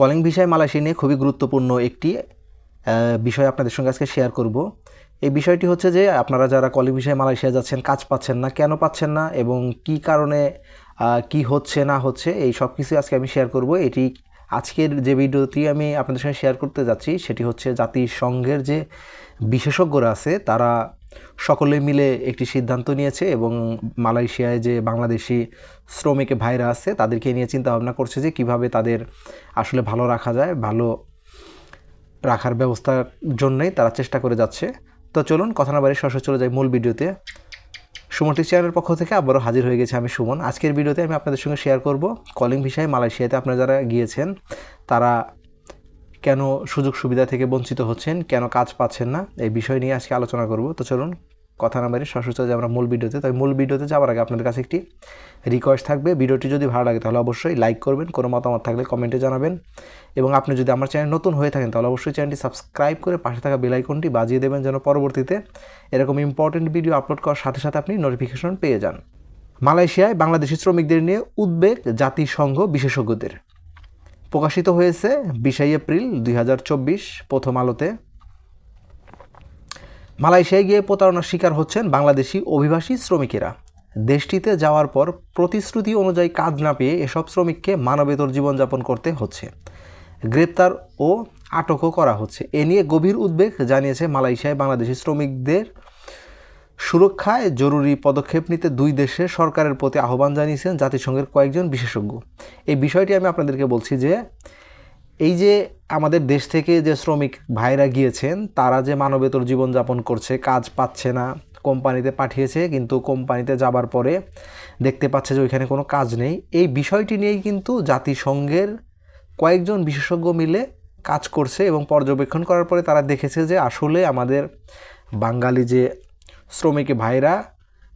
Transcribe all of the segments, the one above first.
Calling ভিসায় Malaysia নিয়ে খুবই গুরুত্বপূর্ণ একটি বিষয় আপনাদের সঙ্গে আজকে শেয়ার করব। এই বিষয়টি হচ্ছে যে আপনারা যারা কলিং ভিসায় মালয়েশিয়া যাচ্ছেন, কাজ পাচ্ছেন না, কেন পাচ্ছেন না এবং কি কারণে কি হচ্ছে, না হচ্ছে, এই সব কিছু আজকে আমি শেয়ার করব। এটি আজকের যে ভিডিওটি আমি আপনাদের সঙ্গে শেয়ার করতে যাচ্ছি, সেটি হচ্ছে জাতিসংঘের যে বিশেষজ্ঞরা আছে, তারা সকলে মিলে একটি সিদ্ধান্ত নিয়েছে এবং মালয়েশিয়ায় যে বাংলাদেশি শ্রমিক ভাইরা আছে, তাদেরকে নিয়ে চিন্তা ভাবনা করছে যে কীভাবে তাদের আসলে ভালো রাখা যায়, ভালো রাখার ব্যবস্থার জন্যই তারা চেষ্টা করে যাচ্ছে। তো চলুন, কথা না বাড়ি সরাসরি চলে যাই মূল ভিডিওতে। সুমন চ্যানেলের পক্ষ থেকে আবারও হাজির হয়ে গেছে আমি সুমন। আজকের ভিডিওতে আমি আপনাদের সঙ্গে শেয়ার করব কলিং ভিসায় মালয়েশিয়াতে আপনারা যারা গিয়েছেন, তারা কেন সুযোগ সুবিধা থেকে বঞ্চিত হচ্ছেন, কেন কাজ পাচ্ছেন না, এই বিষয় নিয়ে আজকে আলোচনা করব। তো চলুন কথা না বাড়ি সরাসরি চলে আমরা মূল ভিডিওতে, তাই মূল ভিডিওতে যাওয়ার আগে আপনাদের কাছে একটি রিকোয়েস্ট থাকবে। ভিডিওটি যদি ভালো লাগে তাহলে অবশ্যই লাইক করবেন, কোনো মতামত থাকলে কমেন্টে জানাবেন। এবং আপনি যদি আমার চ্যানেল নতুন হয়ে থাকেন তাহলে অবশ্যই চ্যানেলটি সাবস্ক্রাইব করে পাশে থাকা বেল আইকনটি বাজিয়ে দেবেন যেন পরবর্তীতে এরকম ইম্পর্টেন্ট ভিডিও আপলোড করার সাথে সাথে আপনি নোটিফিকেশন পেয়ে যান। মালয়েশিয়ায় বাংলাদেশি শ্রমিকদের নিয়ে উদ্বেগ জাতিসংঘ বিশেষজ্ঞদের। প্রকাশিত হয়েছে বিশাই এপ্রিল দুই হাজার চব্বিশ প্রথম আলোতে। মালয়েশিয়ায় গিয়ে প্রতারণার শিকার হচ্ছেন বাংলাদেশি অভিবাসী শ্রমিকেরা। দেশটিতে যাওয়ার পর প্রতিশ্রুতি অনুযায়ী কাজ না পেয়ে এসব শ্রমিককে মানবেতর জীবনযাপন করতে হচ্ছে। গ্রেপ্তার ও আটকও করা হচ্ছে। এ নিয়ে গভীর উদ্বেগ জানিয়েছে মালয়েশিয়ায় বাংলাদেশি শ্রমিকদের সুরক্ষায় জরুরি পদক্ষেপ নিতে দুই দেশের সরকারের প্রতি আহ্বান জানিয়েছেন জাতিসংঘের কয়েকজন বিশেষজ্ঞ। এই বিষয়টি আমি আপনাদেরকে বলছি যে এই যে আমাদের দেশ থেকে যে শ্রমিক ভাইরা গিয়েছেন, তারা যে মানবেতর জীবনযাপন করছে, কাজ পাচ্ছে না, কোম্পানিতে পাঠিয়েছে, কিন্তু কোম্পানিতে যাবার পরে দেখতে পাচ্ছে যে ওইখানে কোনো কাজ নেই। এই বিষয়টি নিয়েই কিন্তু জাতিসংঘের কয়েকজন বিশেষজ্ঞ মিলে কাজ করছে এবং পর্যবেক্ষণ করার পরে তারা দেখেছে যে আসলে আমাদের বাঙালি যে শ্রমিক ভাইরা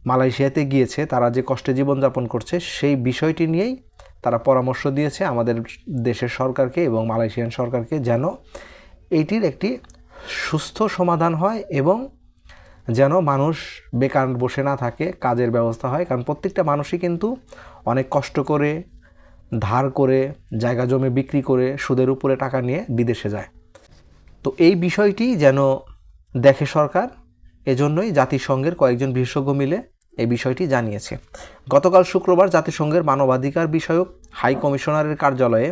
মালয়েশিয়াতে গিয়েছে, তারা যে কষ্টে জীবনযাপন করছে, সেই বিষয়টি নিয়েই তারা পরামর্শ দিয়েছে আমাদের দেশের সরকারকে এবং মালয়েশিয়ান সরকারকে যেন এটির একটি সুস্থ সমাধান হয় এবং যেন মানুষ বেকার বসে না থাকে, কাজের ব্যবস্থা হয়। কারণ প্রত্যেকটা মানুষই কিন্তু অনেক কষ্ট করে, ধার করে, জায়গা জমি বিক্রি করে, সুদের উপরে টাকা নিয়ে বিদেশে যায়। তো এই বিষয়টি যেন দেখে সরকার, এজন্যই জাতিসংঘের কয়েকজন বিশেষজ্ঞ মিলে এই বিষয়টি জানিয়েছে। গতকাল শুক্রবার জাতিসংঘের মানবাধিকার বিষয়ক হাই কমিশনারের কার্যালয়ে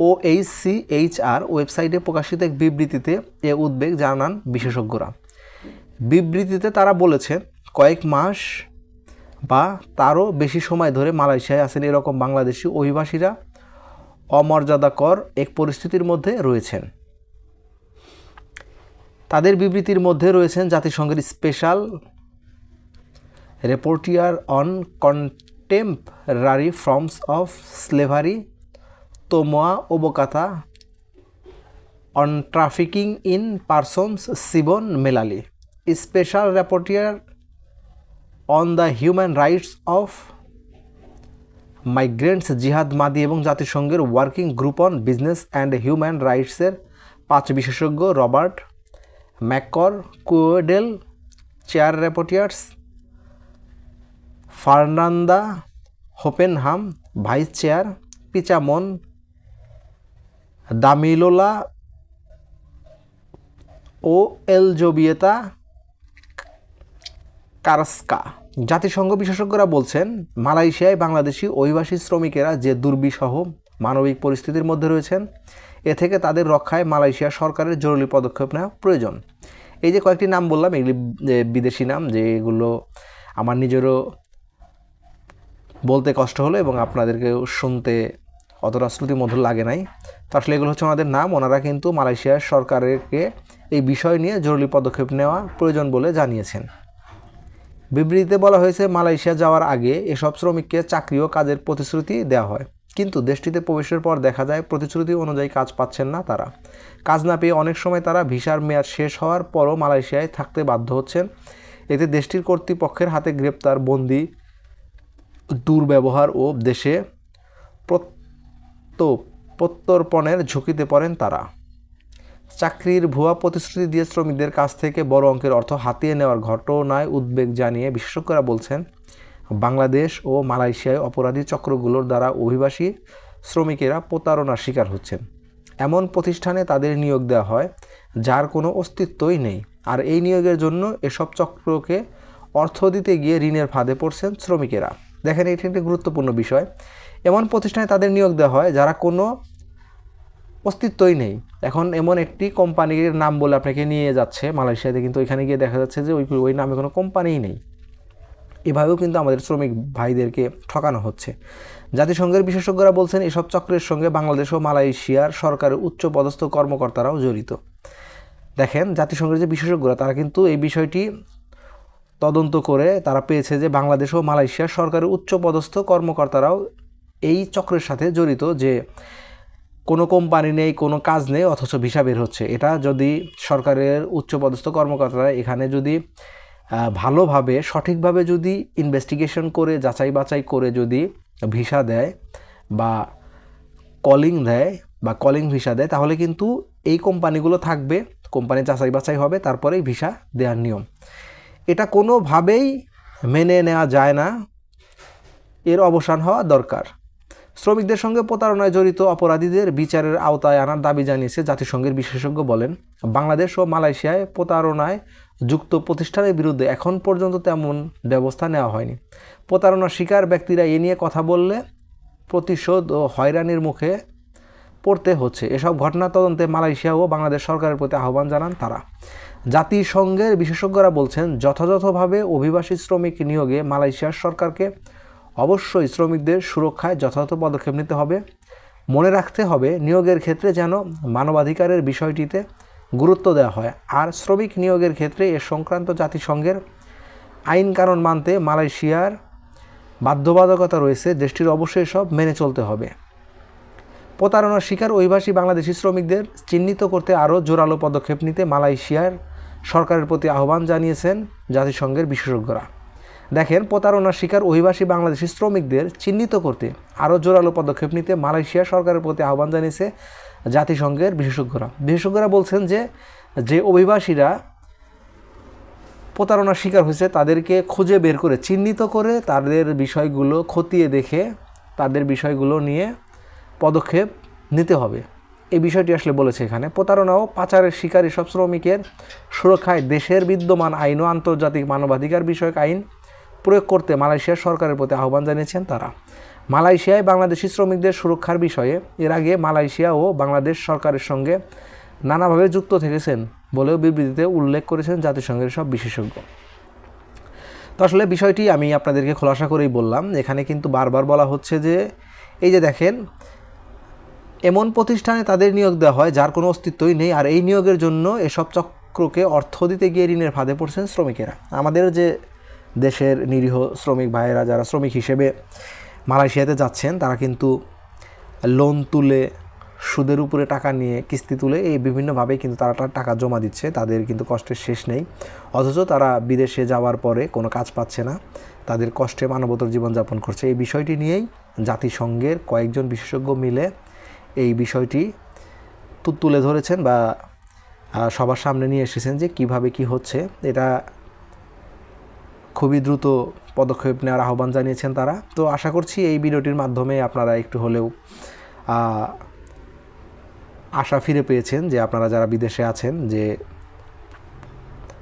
O H C H R ওয়েবসাইটে প্রকাশিত এক বিবৃতিতে এ উদ্বেগ জানান বিশেষজ্ঞরা। বিবৃতিতে তারা বলেছে, কয়েক মাস বা তারও বেশি সময় ধরে মালয়েশিয়ায় আছেন এরকম বাংলাদেশি অভিবাসীরা অমর্যাদাকর এক পরিস্থিতির মধ্যে রয়েছেন। তাদের বিবৃতির মধ্যে রয়েছেন জাতিসংঘের special rapporteur on contemporary forms of slavery Tomoya Obokata on trafficking in persons Siobhan Mullally special rapporteur on the human rights of migrants Gehad Madi এবং জাতিসংঘের working group on business and human রাইটসের পাঁচ বিশেষজ্ঞ Robert McCorquodale chair rapporteurs Fernanda Hopenhaym, vice chair, Pichamon, Damilola, ও Elzbieta Karska. জাতিসংঘ বিশেষজ্ঞরা বলছেন, মালয়েশিয়ায় বাংলাদেশি অভিবাসী শ্রমিকেরা যে দুর্বিষহ মানবিক পরিস্থিতির মধ্যে রয়েছেন, এ থেকে তাদের রক্ষায় মালয়েশিয়া সরকারের জরুরি পদক্ষেপ নেওয়া প্রয়োজন। এই যে কয়েকটি নাম বললাম, এগুলি বিদেশি নাম, যে এগুলো আমার নিজেরও বলতে কষ্ট হলো এবং আপনাদেরকেও শুনতে অতটা শ্রুতি মধুর লাগে নাই। তো আসলে এগুলো হচ্ছে ওনাদের নাম। ওনারা কিন্তু মালয়েশিয়ার সরকারকে এই বিষয় নিয়ে জরুরি পদক্ষেপ নেওয়া প্রয়োজন বলে জানিয়েছেন। বিবৃতিতে বলা হয়েছে, মালয়েশিয়া যাওয়ার আগে এসব শ্রমিককে চাকরি ও কাজের প্রতিশ্রুতি দেওয়া হয়। কিন্তু দেশটিতে প্রবেশের পর দেখা যায়, প্রতিশ্রুতি অনুযায়ী কাজ পাচ্ছেন না তারা। কাজ না পেয়ে অনেক সময় তারা ভিসার মেয়াদ শেষ হওয়ার পরও মালয়েশিয়ায় থাকতে বাধ্য হচ্ছেন। এতে দেশটির কর্তৃপক্ষের হাতে গ্রেপ্তার বন্দি দুর্ব্যবহার ও দেশে প্রত্য প্রত্যর্পণের ঝুঁকিতে পড়েন তারা। চাকরির ভুয়া প্রতিশ্রুতি দিয়ে শ্রমিকদের কাছ থেকে বড় অঙ্কের অর্থ হাতিয়ে নেওয়ার ঘটনায় উদ্বেগ জানিয়ে বিশেষজ্ঞরা বলছেন, বাংলাদেশ ও মালয়েশিয়ায় অপরাধী চক্রগুলোর দ্বারা অভিবাসী শ্রমিকেরা প্রতারণার শিকার হচ্ছেন। এমন প্রতিষ্ঠানে তাদের নিয়োগ দেওয়া হয়, যার কোনো অস্তিত্বই নেই। আর এই নিয়োগের জন্য এসব চক্রকে অর্থ দিতে গিয়ে ঋণের ফাঁদে পড়ছেন শ্রমিকেরা। দেখেন, এটি একটি গুরুত্বপূর্ণ বিষয়। এমন প্রতিষ্ঠানে তাদের নিয়োগ দেওয়া হয় যারা কোনো অস্তিত্বই নেই। এখন এমন একটি কোম্পানির নাম বলে আপনাকে নিয়ে যাচ্ছে মালয়েশিয়াতে, কিন্তু ওইখানে গিয়ে দেখা যাচ্ছে যে ওই ওই নামে কোনো কোম্পানিই নেই। এভাবেও কিন্তু আমাদের শ্রমিক ভাইদেরকে ঠকানো হচ্ছে। জাতিসংঘের বিশেষজ্ঞরা বলছেন, এসব চক্রের সঙ্গে বাংলাদেশ ও মালয়েশিয়ার সরকারের উচ্চ পদস্থ কর্মকর্তারাও জড়িত। দেখেন, জাতিসংঘের যে বিশেষজ্ঞরা, তারা কিন্তু এই বিষয়টি তদন্ত করে তারা পেয়েছে যে বাংলাদেশ ও মালয়েশিয়ার সরকারের উচ্চ পদস্থ কর্মকর্তারাও এই চক্রের সাথে জড়িত যে কোনো কোম্পানি নেই, কোনো কাজ নেই, অথচ ভিসা বের হচ্ছে। এটা যদি সরকারের উচ্চপদস্থ কর্মকর্তারা এখানে যদি ভালোভাবে, সঠিকভাবে যদি ইনভেস্টিগেশন করে, যাচাই বাছাই করে যদি ভিসা দেয় বা কলিং দেয় বা কলিং ভিসা দেয়, তাহলে কিন্তু এই কোম্পানিগুলো থাকবে, কোম্পানি যাচাই বাছাই হবে, তারপরেই ভিসা দেওয়ার নিয়ম। এটা কোনোভাবেই মেনে নেওয়া যায় না। এর অবসান হওয়া দরকার। শ্রমিকদের সঙ্গে প্রতারণায় জড়িত অপরাধীদের বিচারের আওতায় আনার দাবি জানিয়েছে জাতিসংঘের বিশেষজ্ঞ বলেন, বাংলাদেশ ও মালয়েশিয়ায় প্রতারণায় যুক্ত প্রতিষ্ঠানের বিরুদ্ধে এখন পর্যন্ত তেমন ব্যবস্থা নেওয়া হয়নি। প্রতারণার শিকার ব্যক্তিরা এ নিয়ে কথা বললে প্রতিশোধ ও হয়রানির মুখে পড়তে হচ্ছে। এসব ঘটনা তদন্তে মালয়েশিয়া ও বাংলাদেশ সরকারের প্রতি আহ্বান জানান তারা। জাতিসংঘের বিশেষজ্ঞরা বলছেন, যথাযথভাবে অভিবাসী শ্রমিক নিয়োগে মালয়েশিয়ার সরকারকে অবশ্যই শ্রমিকদের সুরক্ষায় যথাযথ পদক্ষেপ নিতে হবে। মনে রাখতে হবে, নিয়োগের ক্ষেত্রে যেন মানবাধিকারের বিষয়টিতে গুরুত্ব দেওয়া হয়। আর শ্রমিক নিয়োগের ক্ষেত্রে এ সংক্রান্ত জাতিসংঘের আইন কারণ মানতে মালয়েশিয়ার বাধ্যবাধকতা রয়েছে, দেশটির অবশ্যই সব মেনে চলতে হবে। প্রতারণার শিকার অভিবাসী বাংলাদেশি শ্রমিকদের চিহ্নিত করতে আরও জোরালো পদক্ষেপ নিতে মালয়েশিয়ার সরকারের প্রতি আহ্বান জানিয়েছেন জাতিসংঘের বিশেষজ্ঞরা। দেখেন, প্রতারণার শিকার অভিবাসী বাংলাদেশি শ্রমিকদের চিহ্নিত করতে আরও জোরালো পদক্ষেপ নিতে মালয়েশিয়া সরকারের প্রতি আহ্বান জানিয়েছে জাতিসংঘের বিশেষজ্ঞরা। বিশেষজ্ঞরা বলছেন যে যে অভিবাসীরা প্রতারণার শিকার হয়েছে, তাদেরকে খুঁজে বের করে, চিহ্নিত করে তাদের বিষয়গুলো খতিয়ে দেখে তাদের বিষয়গুলো নিয়ে পদক্ষেপ নিতে হবে। এই বিষয়টি আসলে বলেছে এখানে। প্রতারণা ও পাচারের শিকার এসব শ্রমিকের সুরক্ষায় দেশের বিদ্যমান আইন ও আন্তর্জাতিক মানবাধিকার বিষয়ক আইন প্রয়োগ করতে মালয়েশিয়ার সরকারের প্রতি আহ্বান জানিয়েছেন তারা। মালয়েশিয়ায় বাংলাদেশি শ্রমিকদের সুরক্ষার বিষয়ে এর আগে মালয়েশিয়া ও বাংলাদেশ সরকারের সঙ্গে নানাভাবে যুক্ত থেকেছেন বলেও বিবৃতিতে উল্লেখ করেছেন জাতিসংঘের সব বিশেষজ্ঞ। তো আসলে বিষয়টি আমি আপনাদেরকে খোলাসা করেই বললাম। এখানে কিন্তু বারবার বলা হচ্ছে যে, এই যে দেখেন এমন প্রতিষ্ঠানে তাদের নিয়োগ দেওয়া হয় যার কোনো অস্তিত্বই নেই, আর এই নিয়োগের জন্য এসব চক্রকে অর্থ দিতে গিয়ে ঋণের ফাঁদে পড়ছেন শ্রমিকেরা। আমাদের যে দেশের নিরীহ শ্রমিক ভাইয়েরা, যারা শ্রমিক হিসেবে মালয়েশিয়াতে যাচ্ছেন, তারা কিন্তু লোন তুলে, সুদের উপরে টাকা নিয়ে কিস্তি তুলে এই বিভিন্নভাবে কিন্তু তারা টাকা জমা দিচ্ছে। তাদের কিন্তু কষ্টের শেষ নেই। অথচ তারা বিদেশে যাওয়ার পরে কোনো কাজ পাচ্ছে না। তাদের কষ্টে মানবতর জীবনযাপন করছে। এই বিষয়টি নিয়েই জাতিসংঘের কয়েকজন বিশেষজ্ঞ মিলে এই বিষয়টি তুলে ধরেছেন বা সবার সামনে নিয়ে এসেছেন যে কীভাবে কি হচ্ছে। এটা খুবই দ্রুত পদক্ষেপ নেওয়ার আহ্বান জানিয়েছেন তারা। তো আশা করছি এই ভিডিওটির মাধ্যমে আপনারা একটু হলেও আশা ফিরে পেয়েছেন যে আপনারা যারা বিদেশে আছেন, যে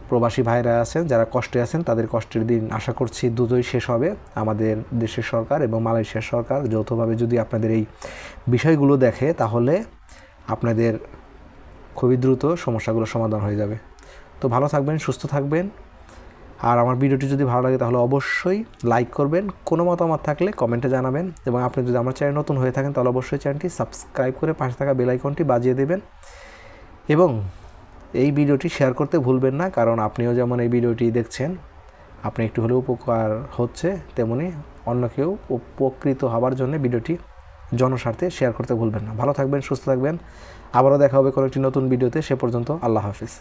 প্রবাসী ভাইরা আছেন, যারা কষ্টে আছেন, তাদের কষ্টের দিন আশা করছি দ্রুতই শেষ হবে। আমাদের দেশের সরকার এবং মালয়েশিয়ার সরকার যৌথভাবে যদি আপনাদের এই বিষয়গুলো দেখে তাহলে আপনাদের খুবই দ্রুত সমস্যাগুলো সমাধান হয়ে যাবে। তো ভালো থাকবেন, সুস্থ থাকবেন। আর আমার ভিডিওটি যদি ভালো লাগে তাহলে অবশ্যই লাইক করবেন, কোনো মতামত থাকলে কমেন্টে জানাবেন এবং আপনি যদি আমার চ্যানেল নতুন হয়ে থাকেন তাহলে অবশ্যই চ্যানেলটি সাবস্ক্রাইব করে পাশে থাকা বেল আইকনটি বাজিয়ে দেবেন। এবং এই ভিডিওটি শেয়ার করতে ভুলবেন না, কারণ আপনিও যেমন এই ভিডিওটি দেখছেন, আপনি একটু হলেও উপকার হচ্ছে, তেমনি অন্য কেউ উপকৃত হওয়ার জন্য ভিডিওটি জনস্বার্থে শেয়ার করতে ভুলবেন না। ভালো থাকবেন, সুস্থ থাকবেন। আবারও দেখা হবে কোনো একটি নতুন ভিডিওতে সে পর্যন্ত আল্লাহ হাফিজ।